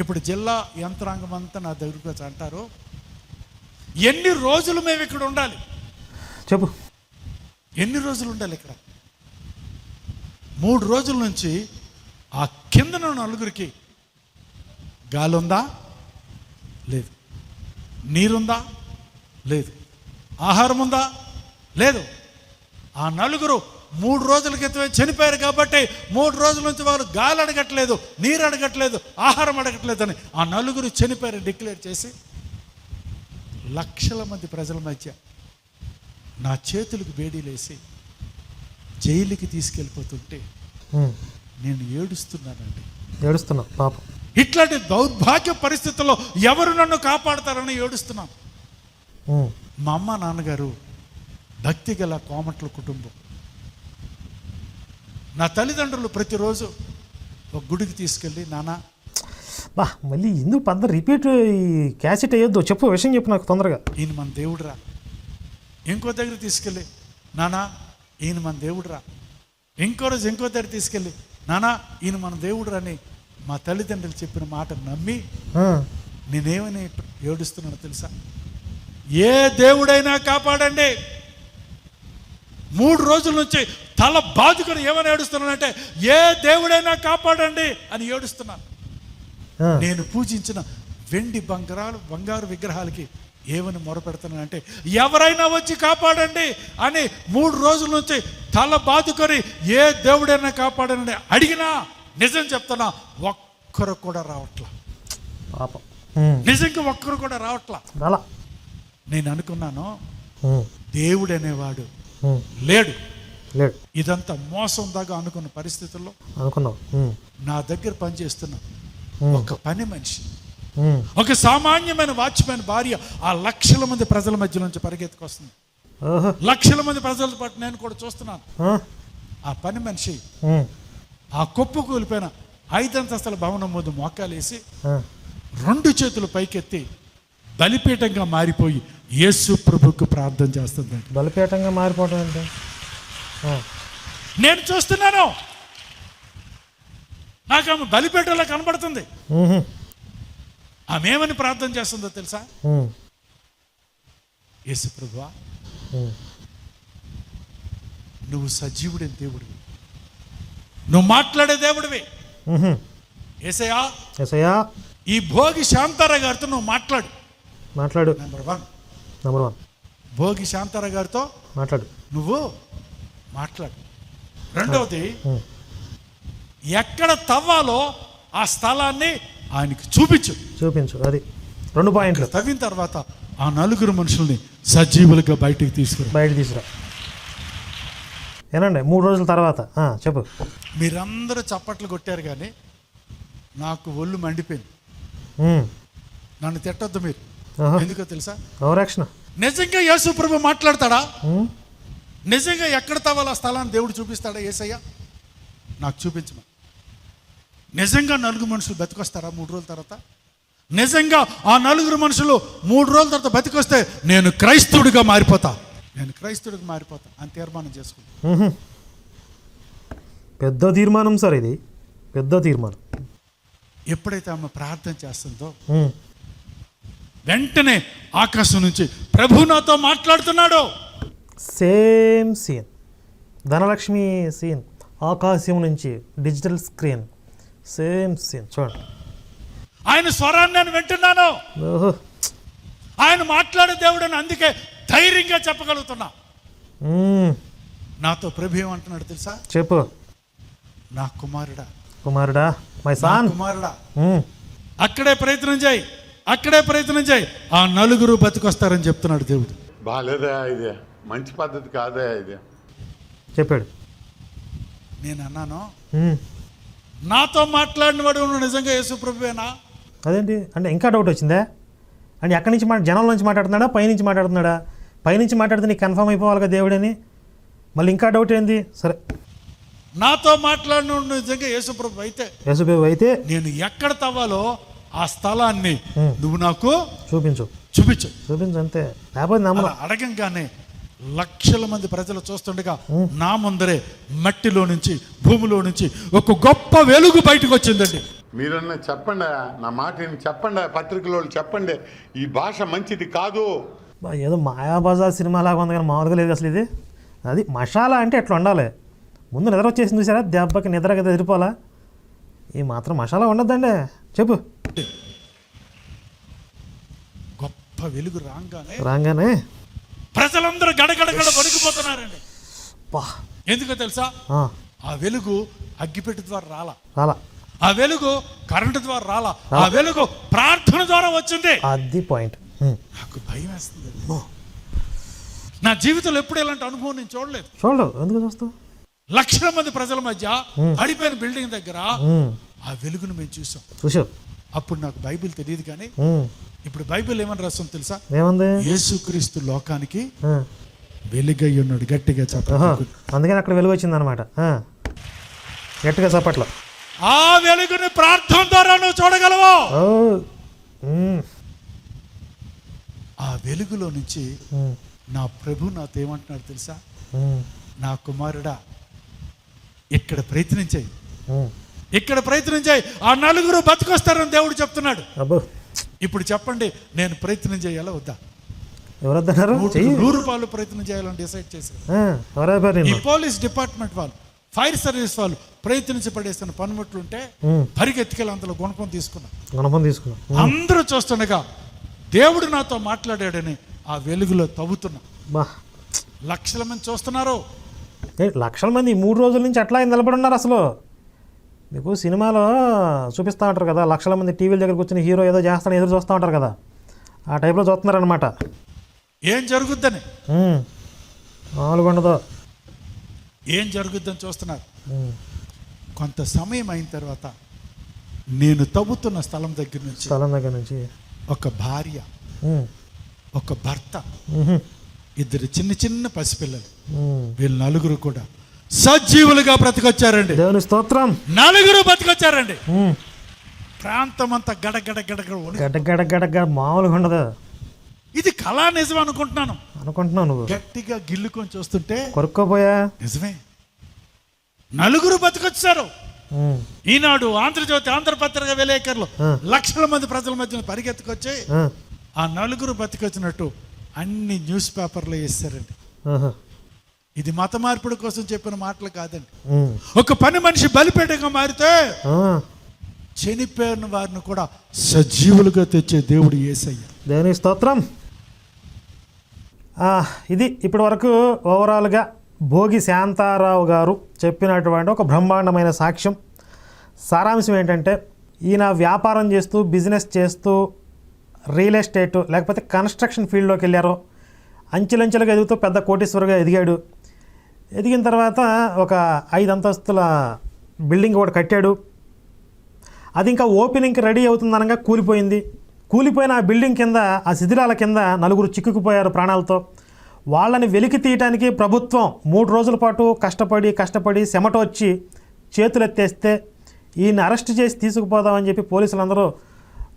ఇప్పుడు జిల్లా యంత్రాంగం అంతా నా దగ్గరకు వచ్చి అంటారు ఎన్ని రోజులు మేము ఇక్కడ ఉండాలి? చెప్పు. ఎన్ని రోజులు ఉండాలి ఇక్కడ? మూడు రోజుల నుంచి ఆ కిందన నలుగురికి గాలి ఉందా లేదు. నీరుందా? లేదు. ఆహారం ఉందా లేదు. ఆ నలుగురు మూడు రోజుల క్రితమే చనిపోయారు కాబట్టి మూడు రోజుల నుంచి వాళ్ళు గాలి అడగట్లేదు నీరు అడగట్లేదు ఆహారం అడగట్లేదు అని ఆ నలుగురు చనిపోయారు డిక్లేర్ చేసి లక్షల మంది ప్రజల మధ్య నా చేతులకు వేడిలేసి జైలుకి తీసుకెళ్ళిపోతుంటే. నేను ఏడుస్తున్నానండి ఏడుస్తున్నావు పాపం ఇట్లాంటి దౌర్భాగ్య పరిస్థితుల్లో ఎవరు నన్ను కాపాడతారని ఏడుస్తున్నాను. మా అమ్మ నాన్నగారు భక్తి గల కోమట్ల కుటుంబం నా తల్లిదండ్రులు ప్రతిరోజు ఒక గుడికి తీసుకెళ్ళి నాన్న బా మళ్ళీ ఎందుకు పెద్ద రిపీట్ ఈ క్యాసెట్ అయ్యొద్దు చెప్పు విషయం చెప్పు నాకు తొందరగా. ఈయన మన దేవుడురా. ఇంకో దగ్గర తీసుకెళ్ళి నానా ఈయన మన దేవుడురా. ఇంకో రోజు ఇంకో దగ్గర తీసుకెళ్ళి నానా ఈయన మన దేవుడురా అని మా తల్లిదండ్రులు చెప్పిన మాట నమ్మి. నేనేమని ఏడుస్తున్నానో తెలుసా? ఏ దేవుడైనా కాపాడండి. మూడు రోజుల నుంచి తల బాదుకొని ఏమని ఏడుస్తున్నానంటే ఏ దేవుడైనా కాపాడండి అని ఏడుస్తున్నాను. నేను పూజించిన వెండి బంగారాలు బంగారు విగ్రహాలకి ఏమని మొరపెడుతున్నానంటే ఎవరైనా వచ్చి కాపాడండి అని మూడు రోజుల నుంచి తల బాదుకొని ఏ దేవుడైనా కాపాడనని అడిగినా నిజం చెప్తున్నా ఒక్కరు కూడా రావట్లా పాపం. నిజంగా ఒక్కరు కూడా రావట్లా అలా నేను అనుకున్నాను. దేవుడు అనేవాడు. లేడు లేడు ఇదంతా మోసం దాకా అనుకున్న పరిస్థితుల్లో అనుకున్నావు. నా దగ్గర పనిచేస్తున్న. ఒక పని మనిషి. ఒక సామాన్యమైన వాచ్మెన్ భార్య ఆ లక్షల మంది ప్రజల మధ్య నుంచి పరిగెత్తుకొస్తుంది లక్షల మంది ప్రజల పాటు నేను కూడా చూస్తున్నాను ఆ. పని మనిషి. ఆ కుప్ప కూలిపోయిన ఐదంతస్తుల భవనం ముందు మోకాలేసి. రెండు చేతులు పైకెత్తి బలిపీఠంగా మారిపోయి యేసు ప్రభుకు ప్రార్థన చేస్తుంది బలిపీఠంగా మారిపోవటం అంటే. నేను చూస్తున్నాను. నాకు ఆమె బలిపీఠంలో కనబడుతుంది. ఆమె ఏమని ప్రార్థన చేస్తుందో తెలుసా. యేసు ప్రభువా ఉమ్. నువ్వు సజీవుడైన దేవుడివి. నువ్వు మాట్లాడే దేవుడివి. ఏసయా ఈ భోగి శాంతారావు గారితో నువ్వు మాట్లాడు. మాట్లాడు. Number one number one Bhogi Shantarao గారితో మాట్లాడు. నువ్వు మాట్లాడు. రెండవది. ఎక్కడ తవ్వాలో ఆ స్థలాన్ని ఆయనకి చూపించు. చూపించు అది. రెండు పాయింట్లు. తవ్విన తర్వాత ఆ నలుగురు మనుషుల్ని సజీవులుగా బయటికి తీసుకురా. బయట తీసురా ఏనండి మూడు రోజుల తర్వాత. చెప్పు. మీరందరూ చప్పట్లు కొట్టారు కానీ నాకు ఒళ్ళు మండిపోయింది. నన్ను తిట్టొద్దు మీరు. ఎందుకో తెలుసా? నిజంగా యేసు ప్రభు మాట్లాడతాడా. నిజంగా ఎక్కడ తవ్వాలి ఆ స్థలాన్ని దేవుడు చూపిస్తాడా ఏసయ్య? నాకు చూపించమా నిజంగా నలుగురు మనుషులు బతికొస్తారా మూడు రోజుల తర్వాత? నిజంగా ఆ నలుగురు మనుషులు మూడు రోజుల తర్వాత బతికొస్తే నేను క్రైస్తవుడిగా మారిపోతా. నేను క్రైస్తవుడిగా మారిపోతా. అని తీర్మానం చేసుకుంటా. పెద్ద తీర్మానం సార్ ఇది. పెద్ద తీర్మానం. ఎప్పుడైతే ఆమె ప్రార్థన చేస్తుందో. వెంటనే ఆకాశం నుంచి ప్రభు నాతో మాట్లాడుతున్నాడు. సేమ్ సీన్ ధనలక్ష్మి సీన్ ఆకాశం నుంచి డిజిటల్ స్క్రీన్ సేమ్ సీన్ చూడండి. ఆయన స్వరాన్ని నేను వింటున్నాను. ఓహో. ఆయన మాట్లాడే దేవుడని అందుకే ధైర్యంగా చెప్పగలుగుతున్నా. నాతో ప్రభు ఏమంటున్నాడు తెలుసా? చెప్పు. నా కుమారుడా. కుమారుడా మై సాన్ కుమారుడా. అక్కడే ప్రయత్నం చేయి. అక్కడే ప్రయత్నం చేయి. ఆ నలుగురు బతికొస్తారని చెప్తున్నాడు దేవుడు. బాలేదా ఇది మంచి పద్ధతి కాదా ఇది చెప్పాడు. నేను అన్నాను. నాతో మాట్లాడిన వాడు నువ్వు నిజంగా యేసు ప్రభువేనా? అదేంటి? అంటే ఇంకా డౌట్ వచ్చిందా? అంటే ఎక్కడి నుంచి మాట జనం నుంచి మాట్లాడుతున్నాడా? పైనుంచి మాట్లాడుతున్నాడా? పైనుంచి మాట్లాడితే నీకు కన్ఫర్మ్ అయిపోవాలి కదా దేవుడని? మళ్ళీ ఇంకా డౌట్ ఏంది? సరే. నాతో మాట్లాడిన వాడు నిజంగా యేసు ప్రభు అయితే యేసుబాబు అయితే నేను ఎక్కడ తవ్వాలో ఆ స్థలాన్ని నువ్వు నాకు చూపించు. చూపించు. చూపించు అంతే లేకపోతే నమ్మలం అలా అడగంగానే లక్షల మంది ప్రజలు చూస్తుండగా నా ముందరే మట్టిలో నుంచి భూమిలో నుంచి ఒక గొప్ప వెలుగు బయటకు వచ్చిందండి. మీరన్నా చెప్పండి నా మాట చెప్పండి పత్రికల చెప్పండి ఈ భాష మంచిది కాదు. బా, ఏదో మాయాబజార్ సినిమా లాగా ఉంది కానీ మామూలుగా లేదు అసలు ఇది. అది మసాలా అంటే ఎట్లా ఉండాలి? ముందు నిద్ర వచ్చేసింది చూసారా? దెబ్బకి నిద్ర కదా ఎదిరిపోలా ఈ మాత్రం మసాలా ఉండద్దండి. చెప్పు. గొప్ప వెలుగు రాగానే రాగానే? ప్రజలందరూ గడగడగడ వణికిపోతున్నారండి. పా ఎందుకో తెలుసా? ఆ, వెలుగు అగ్గిపెట్టి ద్వారా రాలా. రాలా. ఆ వెలుగు కరెంటు ద్వారా రాలా. ఆ వెలుగు ప్రార్థన ద్వారా వచ్చింది. అది పాయింట్. నాకు భయం వేస్తుంది. నా జీవితంలో ఎప్పుడు ఇలాంటి అనుభవం నేను చూడలేదు. చూడలేదు. ఎందుకు చూస్తావు? లక్షల మంది ప్రజల మధ్య పడిపోయిన బిల్డింగ్ దగ్గర ఆ వెలుగును మేము చూసాం. చూసావు అప్పుడు నాకు బైబిల్ తెలియదు కానీ ఇప్పుడు బైబిల్ ఏమని రాస్తుంది తెలుసా? ఏముంది? యేసుక్రీస్తు లోకానికి వెలుగై ఉన్నాడు గట్టిగా ఆహా, చెప్పాలి అందుకని అక్కడ వెలుగు వచ్చింది అనమాట గట్టిగా చప్పట్లో. ఆ వెలుగుని ప్రార్థన ద్వారా నువ్వు చూడగలవు? ఆ వెలుగులో నుంచి నా ప్రభు నాతో ఏమంటున్నాడు తెలుసా? నా కుమారుడా ఇక్కడ ప్రయత్నం చేయి ఉమ్. ఇక్కడ ప్రయత్నం చేయి. ఆ నలుగురు బతికొస్తారని దేవుడు చెప్తున్నాడు. అబ్బో. ఇప్పుడు చెప్పండి నేను ప్రయత్నం చేయాలా వద్దా? ఎవరొద్దన్నారు? నూరు రూపాయలు ప్రయత్నం చేయాలని డిసైడ్ చేశారు. ఈ పోలీస్ డిపార్ట్మెంట్ వాళ్ళు ఫైర్ సర్వీస్ వాళ్ళు ప్రయత్నించి పడేస్తున్న పనిముట్లుంటే ఉమ్, పరిగెత్తికెళ్ళి అందులో గుణపం తీసుకున్నా. గుణపం తీసుకున్నాం. అందరూ చూస్తుండగా దేవుడు నాతో మాట్లాడాడని ఆ వెలుగులో తవ్వుతున్నా. లక్షల మంది చూస్తున్నారు. లక్షల మంది మూడు రోజుల నుంచి అట్లా నిలబడి ఉన్నారు అసలు. మీకు సినిమాలో చూపిస్తూ ఉంటారు కదా లక్షల మంది టీవీల దగ్గర కూర్చొని హీరో ఏదో చేస్తాను ఎదురు చూస్తూ ఉంటారు కదా ఆ టైప్లో చూస్తున్నారనమాట ఏం జరుగుద్దని? మామూలుగా ఉండదు ఏం జరుగుద్దని చూస్తున్నారు? కొంత సమయం అయిన తర్వాత నేను తవ్వుతున్న స్థలం దగ్గర నుంచి స్థలం దగ్గర నుంచి. ఒక భార్య ఒక భర్త ఇద్దరు చిన్న చిన్న పసిపిల్లలు. వీళ్ళు నలుగురు కూడా సజీవులుగా బ్రతికొచ్చారండి. దేవుని స్తోత్రం. నలుగురు బతికొచ్చారండి ఉమ్, ప్రాంతం అంతా గడగడ గడగడ గడ్డ గడ్డ మామూలుగా ఉండదు. ఇది కళా నిజం అనుకుంటున్నాను. అనుకుంటున్నావు నువ్వు. గట్టిగా గిల్లుకొని చూస్తుంటే కొరుక్కోపోయా నిజమే. నలుగురు బతికొచ్చారు ఈనాడు ఆంధ్రజ్యోతి ఆంధ్రపత్రిక విలేకరులు. లక్షల మంది ప్రజల మధ్య పరిగెత్తుకొచ్చి ఆ, నలుగురు బతికొచ్చినట్టు అన్ని న్యూస్ పేపర్లో వేస్తారండి ఇది మత మార్పిడి కోసం చెప్పిన మాటలు కాదండి. ఒక పని మనిషి బలిపేటగా మారితే చనిపోయిన వారిని కూడా సజీవులుగా తెచ్చే దేవుడు ఏసయ్య. దేవుని స్తోత్రం. ఇది ఇప్పటి వరకు ఓవరాల్గా భోగి శాంతారావు గారు చెప్పినటువంటి ఒక బ్రహ్మాండమైన సాక్ష్యం. సారాంశం ఏంటంటే ఈయన వ్యాపారం చేస్తూ బిజినెస్ చేస్తూ రియల్ ఎస్టేట్ లేకపోతే కన్స్ట్రక్షన్ ఫీల్డ్లోకి వెళ్ళారు. అంచెలంచెలుగా ఎదుగుతూ పెద్ద కోటీశ్వరుగా ఎదిగాడు. ఎదిగిన తర్వాత ఒక ఐదు అంతస్తుల బిల్డింగ్ ఒకటి కట్టాడు. అది ఇంకా ఓపెనింగ్కి రెడీ అవుతుందనగా కూలిపోయింది. కూలిపోయిన ఆ బిల్డింగ్ కింద ఆ శిథిలాల కింద నలుగురు చిక్కుకుపోయారు ప్రాణాలతో. వాళ్ళని వెలికి తీయటానికి ప్రభుత్వం మూడు రోజుల పాటు కష్టపడి కష్టపడి చెమట వచ్చి చేతులెత్తేస్తే ఈయన అరెస్ట్ చేసి తీసుకుపోదామని చెప్పి పోలీసులందరూ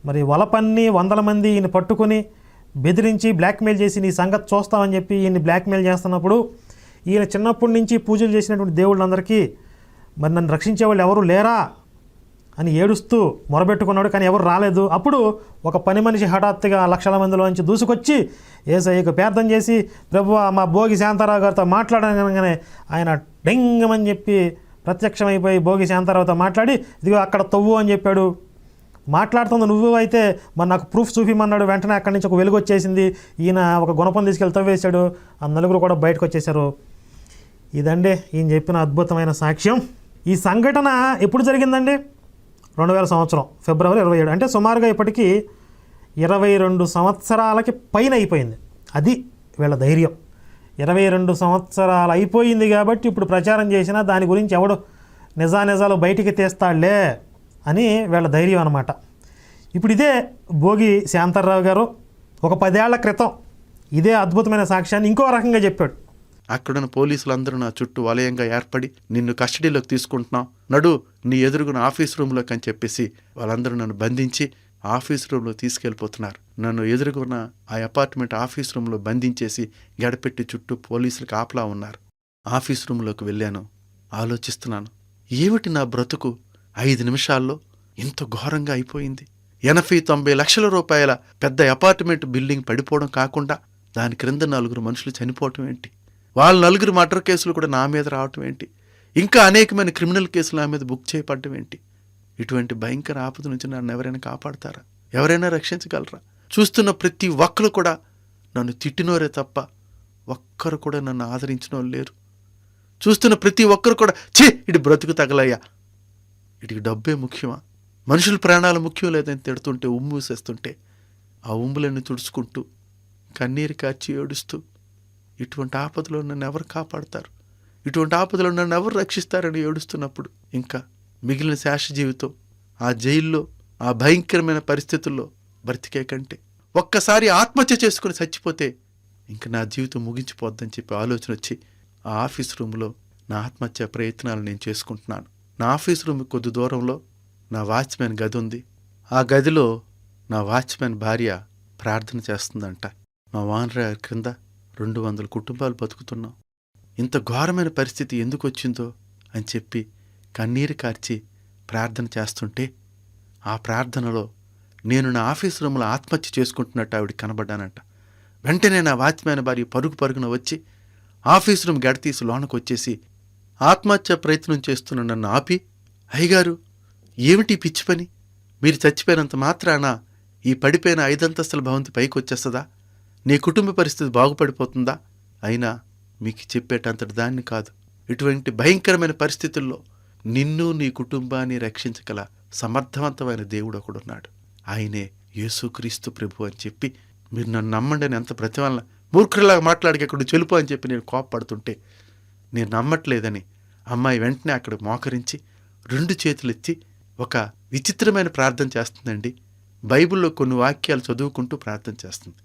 మరి వలపన్ని వందల మంది ఈయన పట్టుకొని బెదిరించి బ్లాక్మెయిల్ చేసి నీ సంగతి చూస్తామని చెప్పి ఈయన్ని బ్లాక్మెయిల్ చేస్తున్నప్పుడు ఈయన చిన్నప్పటి నుంచి పూజలు చేసినటువంటి దేవుళ్ళందరికీ మరి నన్ను రక్షించే వాళ్ళు ఎవరు లేరా అని ఏడుస్తూ మొరబెట్టుకున్నాడు కానీ ఎవరు రాలేదు. అప్పుడు ఒక పని మనిషి హఠాత్తుగా లక్షల మందిలోంచి దూసుకొచ్చి ఏసయ్యకు ప్రార్థన చేసి ప్రభు మా భోగి శాంతారావు గారితో మాట్లాడగానే ఆయన డెంగమని చెప్పి ప్రత్యక్షమైపోయి భోగి శాంతారావుతో మాట్లాడి ఇదిగో అక్కడ తవ్వు అని చెప్పాడు. మాట్లాడుతుంది నువ్వు అయితే మరి నాకు ప్రూఫ్ చూపిమన్నాడు. వెంటనే అక్కడి నుంచి ఒక వెలుగు వచ్చేసింది. ఈయన ఒక గుణపం తీసుకెళ్తా తవ్వేశాడు. ఆ నలుగురు కూడా బయటకు వచ్చేసారు ఇదండి ఈయన చెప్పిన అద్భుతమైన సాక్ష్యం. ఈ సంఘటన ఎప్పుడు జరిగిందండి? రెండు వేల సంవత్సరం ఫిబ్రవరి ఇరవై ఏడు. అంటే సుమారుగా ఇప్పటికీ ఇరవై రెండు సంవత్సరాలకి పైన అయిపోయింది. అది వీళ్ళ ధైర్యం. ఇరవై రెండు సంవత్సరాలు అయిపోయింది కాబట్టి ఇప్పుడు ప్రచారం చేసినా దాని గురించి ఎవడు నిజానిజాలు బయటికి తీస్తాడులే అని వీళ్ళ ధైర్యం అనమాట ఇప్పుడు ఇదే భోగి శాంతారావు గారు ఒక పదేళ్ళ క్రితం ఇదే అద్భుతమైన సాక్ష్యాన్ని ఇంకో రకంగా చెప్పాడు. అక్కడున్న పోలీసులందరూ నా చుట్టూ వలయంగా ఏర్పడి నిన్ను కస్టడీలోకి తీసుకుంటున్నాం. నడు నీ ఎదురుగున ఆఫీస్ రూమ్లోకి అని చెప్పేసి వాళ్ళందరూ నన్ను బంధించి ఆఫీస్ రూమ్లో తీసుకెళ్ళిపోతున్నారు. నన్ను ఎదురుగున్న ఆ అపార్ట్మెంట్ ఆఫీస్ రూమ్లో బంధించేసి గడపెట్టి చుట్టూ పోలీసులు కాపలా ఉన్నారు. ఆఫీస్ రూమ్లోకి వెళ్ళాను. ఆలోచిస్తున్నాను. ఏమిటి నా బ్రతుకు? ఐదు నిమిషాల్లో ఇంత ఘోరంగా అయిపోయింది. ఎనభై తొంభై లక్షల రూపాయల పెద్ద అపార్ట్మెంట్ బిల్డింగ్ పడిపోవడం కాకుండా దాని క్రింద నలుగురు మనుషులు చనిపోవటం ఏంటి? వాళ్ళ నలుగురు మర్డర్ కేసులు కూడా నా మీద రావటం ఏంటి? ఇంకా అనేకమైన క్రిమినల్ కేసులు నా మీద బుక్ చేయబడటం ఏంటి? ఇటువంటి భయంకర ఆపద నుంచి నన్ను ఎవరైనా కాపాడతారా? ఎవరైనా రక్షించగలరా? చూస్తున్న ప్రతి ఒక్కరు కూడా నన్ను తిట్టినోరే తప్ప ఒక్కరు కూడా నన్ను ఆదరించిన వాళ్ళు లేరు. చూస్తున్న ప్రతి ఒక్కరు కూడా ఛీ ఇటు బ్రతుకు తగలయ్యా. ఇటుకి డబ్బే ముఖ్యమా? మనుషుల ప్రాణాలు ముఖ్యం లేదని తిడుతుంటే ఉమ్ము వేసేస్తుంటే ఆ ఉమ్ములన్నీ తుడుచుకుంటూ కన్నీరు కాచి ఏడుస్తూ ఇటువంటి ఆపదలో నన్ను ఎవరు కాపాడతారు? ఇటువంటి ఆపదలో నన్ను ఎవరు రక్షిస్తారని ఏడుస్తున్నప్పుడు ఇంకా మిగిలిన శేష జీవితం ఆ జైల్లో ఆ భయంకరమైన పరిస్థితుల్లో బ్రతికే కంటే ఒక్కసారి ఆత్మహత్య చేసుకుని చచ్చిపోతే ఇంక నా జీవితం ముగించిపోద్దని చెప్పి ఆలోచన వచ్చి ఆ ఆఫీస్ రూమ్లో నా ఆత్మహత్య ప్రయత్నాలు నేను చేసుకుంటున్నాను. నా ఆఫీస్ రూమ్ కొద్ది దూరంలో నా వాచ్మెన్ గది ఉంది. ఆ గదిలో నా వాచ్మెన్ భార్య ప్రార్థన చేస్తుందంట. మా వానర క్రింద రెండు వందల కుటుంబాలు బతుకుతున్నాం. ఇంత ఘోరమైన పరిస్థితి ఎందుకు వచ్చిందో అని చెప్పి కన్నీరు కార్చి ప్రార్థన చేస్తుంటే ఆ ప్రార్థనలో నేను నా ఆఫీస్ రూమ్లో ఆత్మహత్య చేసుకుంటున్నట్టు ఆవిడ కనబడ్డానంట. వెంటనే నా వాచ్మ్యాన్ భార్య పరుగు పరుగున వచ్చి ఆఫీస్ రూమ్ గడతీసి లోనకు వచ్చేసి ఆత్మహత్య ప్రయత్నం చేస్తున్న నన్ను ఆపి అయ్యగారు ఏమిటి పిచ్చి పని? మీరు చచ్చిపోయినంత మాత్రాన ఈ పడిపోయిన ఐదంతస్తుల భవంతి పైకి వచ్చేస్తుందా నీ కుటుంబ పరిస్థితి బాగుపడిపోతుందా? అయినా మీకు చెప్పేటంతటి దాన్ని కాదు. ఇటువంటి భయంకరమైన పరిస్థితుల్లో నిన్ను నీ కుటుంబాన్ని రక్షించగల సమర్థవంతమైన దేవుడు ఒకడున్నాడు. ఆయనే యేసుక్రీస్తు ప్రభు అని చెప్పి మీరు నన్ను నమ్మండి అని ఎంత ప్రతివల్ల మూర్ఖులాగా మాట్లాడికి అక్కడ చెలుపు అని చెప్పి నేను కోపపడుతుంటే నేను నమ్మట్లేదని అమ్మాయి వెంటనే అక్కడ మోకరించి రెండు చేతులెత్తి ఒక విచిత్రమైన ప్రార్థన చేస్తుందండి. బైబిల్లో కొన్ని వాక్యాలు చదువుకుంటూ ప్రార్థన చేస్తుంది.